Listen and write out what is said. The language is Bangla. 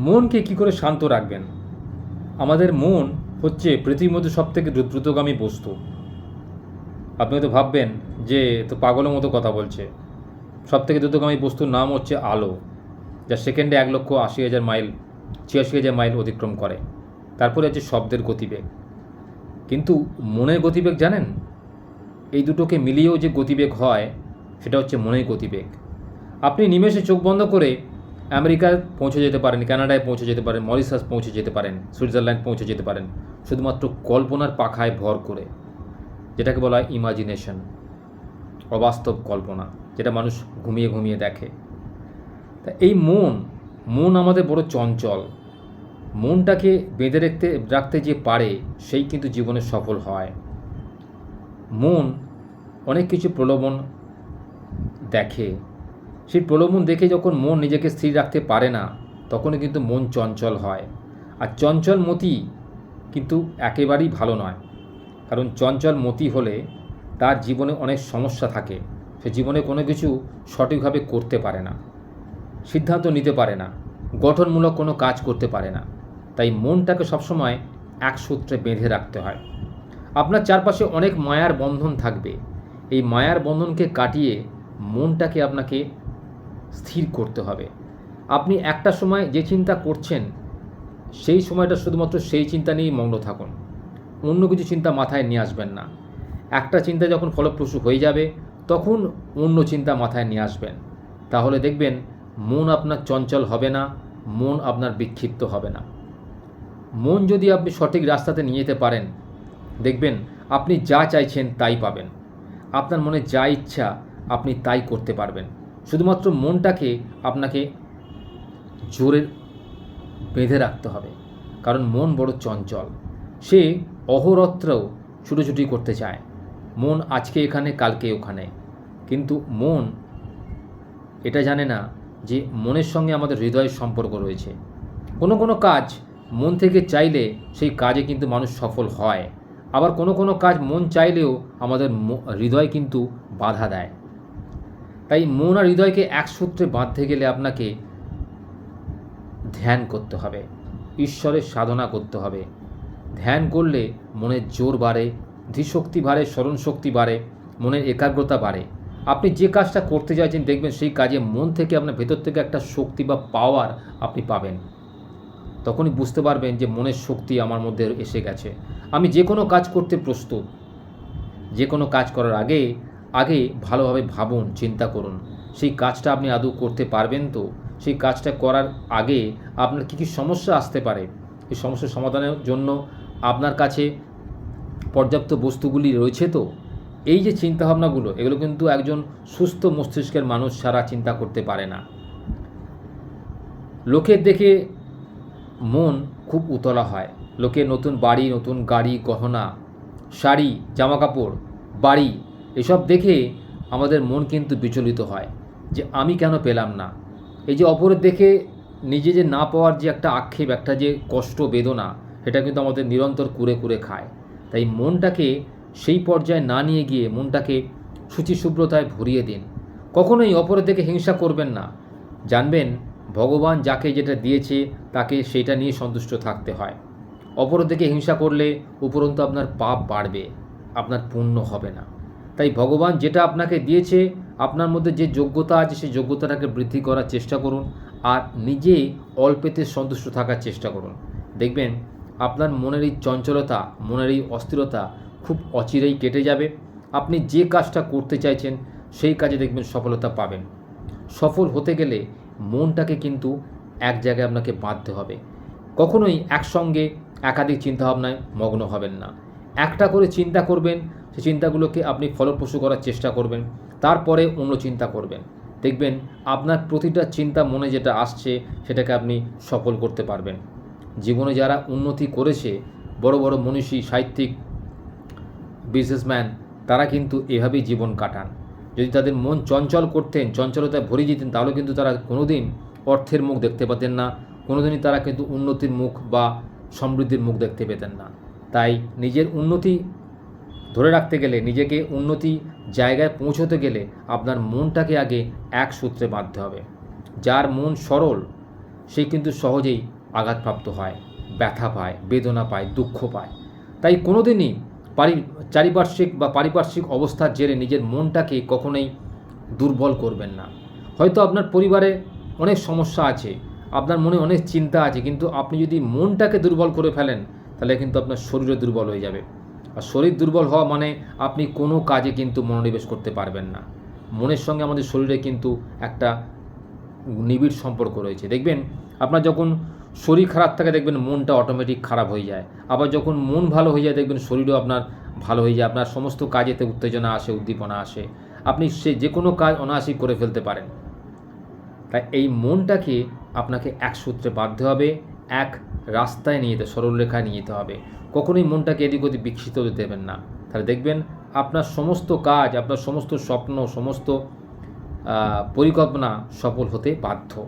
মনকে কি করে শান্ত রাখবেন? আমাদের মন হচ্ছে পৃথিবীর মধ্যে সব থেকে দ্রুতগামী বস্তু। আপনি হয়তো ভাববেন যে তো পাগলের মতো কথা বলছে। সব থেকে দ্রুতগামী বস্তুর নাম হচ্ছে আলো, যা সেকেন্ডে এক লক্ষ আশি হাজার মাইল, ছিয়াশি হাজার মাইল অতিক্রম করে। তারপরে হচ্ছে শব্দের গতিবেগ। কিন্তু মনের গতিবেগ জানেন? এই দুটোকে মিলিয়েও যে গতিবেগ হয়, সেটা হচ্ছে মনের গতিবেগ। আপনি নিমেষে চোখ বন্ধ করে আমেরিকায় পৌঁছে যেতে পারেন, কানাডায় পৌঁছে যেতে পারেন, মরিশাস পৌঁছে যেতে পারেন, সুইজারল্যান্ড পৌঁছে যেতে পারেন, শুধুমাত্র কল্পনার পাখায় ভর করে, যেটাকে বলা হয় ইমাজিনেশন অবাস্তব কল্পনা, যেটা মানুষ ঘুমিয়ে ঘুমিয়ে দেখে। তা এই মন মন আমাদের বড় চঞ্চল। মনটাকে বেঁধে রাখতে রাখতে যে পারে, সেই কিন্তু জীবনে সফল হয়। মন অনেক কিছু প্রলোভন দেখে সেই প্রলোভন দেখে যখন মন নিজেকে স্থির রাখতে পারে না, তখনই কিন্তু মন চঞ্চল হয়। আর চঞ্চল মতি কিন্তু একেবারেই ভালো নয়। কারণ চঞ্চল মতি হলে তার জীবনে অনেক সমস্যা থাকে। সে জীবনে কোনো কিছু সঠিকভাবে করতে পারে না, সিদ্ধান্ত নিতে পারে না, গঠনমূলক কোনো কাজ করতে পারে না। তাই মনটাকে সবসময় এক সূত্রে বেঁধে রাখতে হয়। আপনার চারপাশে অনেক মায়ার বন্ধন থাকবে। এই মায়ার বন্ধনকে কাটিয়ে মনটাকে আপনাকে স্থির করতে হবে। আপনি একটা সময় যে চিন্তা করছেন, সেই সময়টা শুধুমাত্র সেই চিন্তা নিয়েই মগ্ন থাকুন। অন্য কিছু চিন্তা মাথায় নিয়ে আসবেন না। একটা চিন্তা যখন ফলপ্রসূ হয়ে যাবে, তখন অন্য চিন্তা মাথায় নিয়ে আসবেন। তাহলে দেখবেন, মন আপনার চঞ্চল হবে না, মন আপনার বিক্ষিপ্ত হবে না। মন যদি আপনি সঠিক রাস্তাতে নিয়ে যেতে পারেন, দেখবেন আপনি যা চাইছেন তাই পাবেন। আপনার মনে যা ইচ্ছা, আপনি তাই করতে পারবেন। শুধুমাত্র মনটাকে আপনাকে জোরে বেঁধে রাখতে হবে। কারণ মন বড় চঞ্চল। সে অহরত্রেও ছুটোছুটি করতে চায়। মন আজকে এখানে, কালকে ওখানে। কিন্তু মন এটা জানে না যে মনের সঙ্গে আমাদের হৃদয়ের সম্পর্ক রয়েছে। কোনো কোনো কাজ মন থেকে চাইলে সেই কাজে কিন্তু মানুষ সফল হয়। আবার কোনো কোনো কাজ মন চাইলেও আমাদের হৃদয় কিন্তু বাধা দেয়। তাই মন আর হৃদয়কে এক সূত্রে বাঁধতে গেলে আপনাকে ধ্যান করতে হবে, ঈশ্বরের সাধনা করতে হবে। ধ্যান করলে মনের জোর বাড়ে ধীশক্তি বাড়ে, স্মরণশক্তি বাড়ে, মনের একাগ্রতা বাড়ে। আপনি যে কাজটা করতে চাইছেন, দেখবেন সেই কাজে মন থেকে আপনার ভেতর থেকে একটা শক্তি বা পাওয়ার আপনি পাবেন। তখনই বুঝতে পারবেন যে মনের শক্তি আমার মধ্যে এসে গেছে। আমি যে কোনো কাজ করতে প্রস্তুত। যে কোনো কাজ করার আগে আগে ভালোভাবে ভাবুন, চিন্তা করুন। সেই কাজটা আপনি আদৌ করতে পারবেন তো? সেই কাজটা করার আগে আপনার কী কী সমস্যা আসতে পারে? এই সমস্যার সমাধানের জন্য আপনার কাছে পর্যাপ্ত বস্তুগুলি রয়েছে তো? এই যে চিন্তাভাবনাগুলো, এগুলো কিন্তু একজন সুস্থ মস্তিষ্কের মানুষ ছাড়া চিন্তা করতে পারে না। লোকের দেখে মন খুব উতলা হয়। লোকে নতুন বাড়ি, নতুন গাড়ি, গহনা, শাড়ি, জামাকাপড়, বাড়ি এসব দেখে আমাদের মন কিন্তু বিচলিত হয় যে আমি কেন পেলাম না। এই যে অপরের দেখে নিজে যে না পাওয়ার যে একটা আক্ষেপ, একটা যে কষ্ট, বেদনা, সেটা কিন্তু আমাদের নিরন্তর কুরে কুরে খায়। তাই মনটাকে সেই পর্যায়ে না নিয়ে গিয়ে মনটাকে শুচিশুভ্রতায় ভরিয়ে দিন। কখনোই অপরের দেখে হিংসা করবেন না। জানবেন ভগবান যাকে যেটা দিয়েছে, তাকে সেটা নিয়ে সন্তুষ্ট থাকতে হয়। অপরের দিকে হিংসা করলে উপরন্তু আপনার পাপ বাড়বে, আপনার পুণ্য হবে না। তাই ভগবান যেটা আপনাকে দিয়েছে, আপনার মধ্যে যে যোগ্যতা আছে সেই যোগ্যতাটাকে বৃদ্ধি করার চেষ্টা করুন আর নিজে অল্পেতে সন্তুষ্ট থাকার চেষ্টা করুন। দেখবেন আপনার মনের এই চঞ্চলতা, মনের এই অস্থিরতা খুব অচিরেই কেটে যাবে। আপনি যে কাজটা করতে চাইছেন, সেই কাজে দেখবেন সফলতা পাবেন। সফল হতে গেলে মনটাকে কিন্তু এক জায়গায় আপনাকে বাঁধতে হবে। কখনোই একসঙ্গে একাধিক চিন্তাভাবনায় মগ্ন হবেন না। একটা করে চিন্তা করবেন, সেই চিন্তাগুলোকে আপনি ফলপ্রসূ করার চেষ্টা করবেন, তারপরে অন্য চিন্তা করবেন। দেখবেন আপনার প্রতিটা চিন্তা মনে যেটা আসছে, সেটাকে আপনি সফল করতে পারবেন। জীবনে যারা উন্নতি করেছে, বড় বড় মনীষী, সাহিত্যিক বিজনেসম্যান তারা কিন্তু এভাবেই জীবন কাটান। যদি তাদের মন চঞ্চল করতেন, চঞ্চলতায় ভরে যেতেন তাহলে কিন্তু তারা কোনোদিন অর্থের মুখ দেখতে পেতেন না, কোনোদিনই তারা কিন্তু উন্নতির মুখ বা সমৃদ্ধির মুখ দেখতে পেতেন না। তাই নিজের উন্নতি ধরে রাখতে গেলে, নিজেকে উন্নতি জায়গায় পৌঁছতে গেলে আপনার মনটাকে আগে এক সূত্রে বাঁধতে হবে। যার মন সরল, সে কিন্তু সহজেই আঘাতপ্রাপ্ত হয়, ব্যথা পায়, বেদনা পায়, দুঃখ পায়। তাই কোনো দিনই পারি, চারিপার্শ্বিক বা পারিপার্শ্বিক অবস্থার জেরে নিজের মনটাকে কখনোই দুর্বল করবেন না। হয়তো আপনার পরিবারে অনেক সমস্যা আছে, আপনার মনে অনেক চিন্তা আছে, কিন্তু আপনি যদি মনটাকে দুর্বল করে ফেলেন তাহলে কিন্তু আপনার শরীরও দুর্বল হয়ে যাবে। আর শরীর দুর্বল হওয়া মানে আপনি কোনো কাজে কিন্তু মনোনিবেশ করতে পারবেন না। মনের সঙ্গে আমাদের শরীরে কিন্তু একটা নিবিড় সম্পর্ক রয়েছে। দেখবেন, আপনার যখন শরীর খারাপ থাকে, দেখবেন মনটা অটোমেটিক খারাপ হয়ে যায়। আবার যখন মন ভালো হয়ে যায়, দেখবেন শরীরও আপনার ভালো হয়ে যায়। আপনার সমস্ত কাজেতে উত্তেজনা আসে, উদ্দীপনা আসে। আপনি সে যে কোনো কাজ অনায়াসই করে ফেলতে পারেন। তাই এই মনটাকে আপনাকে এক সূত্রে বাঁধতে হবে। এক রাস্তায় নিয়ে যেতে সরলরেখায় নিয়ে যেতে হবে। কখনোই মনটাকে এদিক ওদিক বিকশিত হতে দেবেন না। তাহলে দেখবেন আপনার সমস্ত কাজ, আপনার সমস্ত স্বপ্ন, সমস্ত পরিকল্পনা সফল হতে বাধ্য।